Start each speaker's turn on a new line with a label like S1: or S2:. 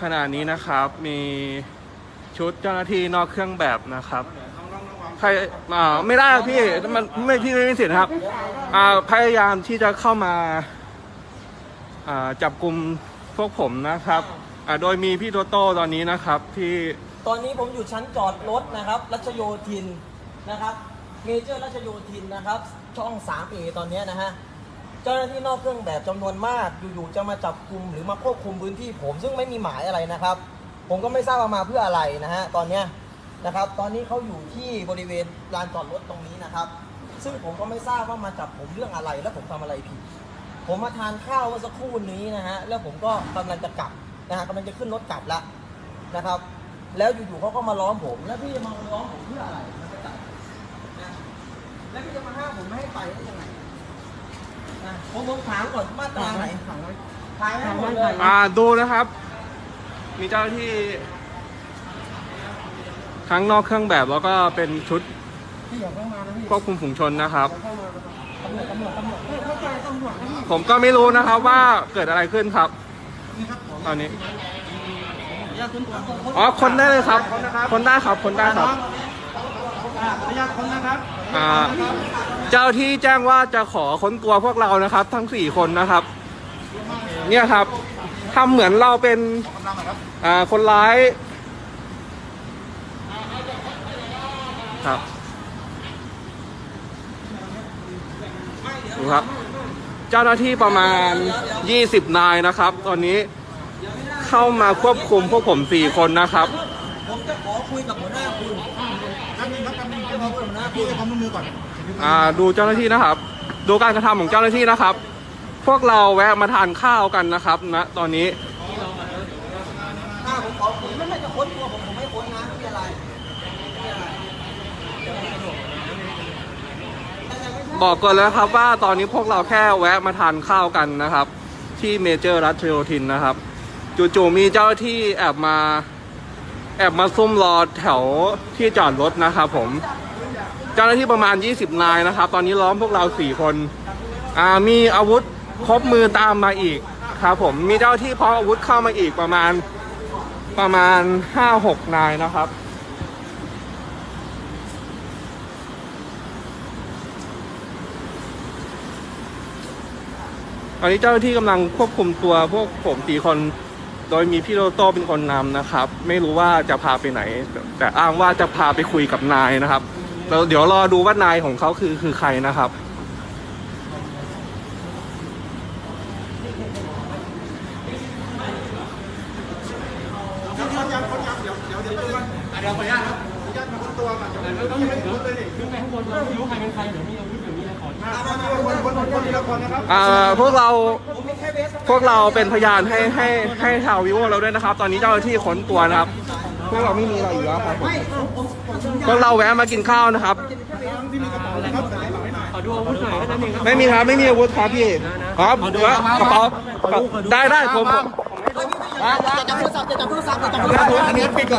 S1: ขณะนี้นะครับมีชุดเจ้าหน้าที่นอกเครื่องแบบนะครับ ใครอ่าไม่ได้ครับพี่มันไม่พี่ไม่มีสิทธิ์ครับอ่าพยายามที่จะเข้ามาอ่าจับกลุ่มพวกผมนะครับอ่าโดยมีพี่โตโต้ตอนนี้นะครับที่
S2: ตอนนี้ผมอยู่ชั้นจอดรถนะครับ รัชโยธินนะครับ เมเจอร์รัชโยธินนะครับ ช่อง 3A ตอนนี้นะฮะ เจ้าหน้าที่นอกเครื่องแบบจำนวนมาก อยู่ๆจะมาจับกลุ่มหรือมาควบคุมพื้นที่ผมซึ่งไม่มีหมายอะไรนะครับ ผมก็ไม่ทราบว่ามาเพื่ออะไรนะฮะตอนเนี้ยนะครับ ตอนนี้เขาอยู่ที่บริเวณลานจอดรถตรงนี้นะครับ ซึ่งผมก็ไม่ทราบว่ามาจับผมเรื่องอะไร และผมทำอะไรผิด ผมมาทานข้าวเมื่อสักครู่นี้นะฮะ แล้วผมก็กำลังจะกลับนะฮะกำลังจะขึ้นรถกลับแล้วนะครับ แล้วอยู่ๆเขาก็มาล้อมผม แล้วพี่จะมาล้อมผมเพื่ออะไรมันจะกลับนะแล้วพี่จะมาห้ามผมไม่ให้ไปได้ยังไงนะผมผมถามก่อนมาตราไหนถ่ายให้หมดเลย
S1: อ่าดูนะครับ มีเจ้าหน้าที่ทั้งนอกเครื่องแบบแล้วก็เป็นชุด
S3: พี่อย่าเข้ามานะพี่
S1: ควบคุมฝูงชนนะครับ
S3: เข้ามาตำรวจตำรวจตำรวจเข้าใจตำรวจนะพี่
S1: ผมก็ไม่รู้นะครับว่าเกิดอะไรขึ้นครับ
S3: นี่ครับผม
S1: ตอนนี้
S3: ญาตคุณตัวคน
S1: อ๋อคนได้เลยครับ คนได้ครับ คนได้ครับ
S3: ขออนุญาตคนนะครับ
S1: อ่าเจ้าที่แจ้งว่าจะขอค้นตัวพวกเรานะครับ ทั้งสี่คนนะครับ เนี่ยครับทำเหมือนเราเป็น
S3: กำลังนะครับ
S1: อ่าคนร้ายครับดูครับ เจ้าหน้าที่ประมาณ 20 นายนะครับ ตอนนี้ เข้ามาควบคุมพวกผม4คนนะครับ
S2: ผมจะขอคุยกับหัวหน้าคุณ
S3: แป๊บนึงครับแป๊บนึงเดี๋ยวผมพี่จะทำมือก่อน
S1: อ่าดูเจ้าหน้าที่นะครับ ดูการกระทำของเจ้าหน้าที่นะครับ พวกเราแวะมาทานข้าวกันนะครับณตอนนี้
S2: ถ้าผมขอคุยไม่ไม่จะค้นตัวผมผมไม่ค้นนะไม่มีอะไรไม่มีอะไร
S1: บอกก่อนแล้วครับว่าตอนนี้พวกเราแค่แวะมาทานข้าวกันนะครับ ที่เมเจอร์รัชโยธินนะครับ จู่ๆมีเจ้าที่แอบมา แอบมาซุ่มรอแถวที่จอดรถนะครับผม เจ้าหน้าที่ประมาณ 20 นายนะครับ ตอนนี้ล้อมพวกเรา 4 คนอ่ามีอาวุธครบมือตามมาอีกครับผมมีเจ้าหน้าที่พร้อมอาวุธเข้ามาอีกประมาณประมาณ 5-6 นายนะครับตอนนี้เจ้าหน้าที่กำลังควบคุมตัวพวกผมสี่คน โดยมีพี่โรโต้เป็นคนนำนะครับ ไม่รู้ว่าจะพาไปไหน แต่อ้างว่าจะพาไปคุยกับนายนะครับแล้วเดี๋ยวรอดูว่านายของเขาคือคือใครนะครับ
S3: คนยังคนยังเดี๋ยวเดี๋ยวเดี๋ยวเดี๋ยวเดี๋ยวขออนุญาตครับ ญาตมาค้นตัวก่อนเดี๋ยวต้องยังไม่ค้นเลยนี่ขึ้นไปข้างบนเราไม่รู้ใครเป็นใครเดี๋ยวมีอาวุธเดี๋ยวมีอะไรขอคนคนคนคนทีละคนนะครับ
S1: อ่าพวกเรา
S2: ผมมีแค่เบส
S1: พวกเราเป็นพยานให้ให้ให้ชาววิวเราด้วยนะครับ ตอนนี้เจ้าหน้าที่ค้นตัวนะครับ พวกเราไม่มีอะไรอยู่แล้วครับผม
S2: ไม่ผมผมผมผม
S1: พวกเราแวะมากินข้าวนะครับ
S3: ที่มีกระเป๋านะครับแต่กระเป๋าไม่หน่อย
S4: ขอดูอาวุธหน่อยแค่นั้นเองครับ
S1: ไม่มีครับไม่มีอาวุธครับพี่ครับกระเป๋าได้ได้ผมผม
S2: จะจับโทรศัพท์จะจับโทรศัพท์จะจับโทรศัพท์
S3: อันนี้ปิดก่อน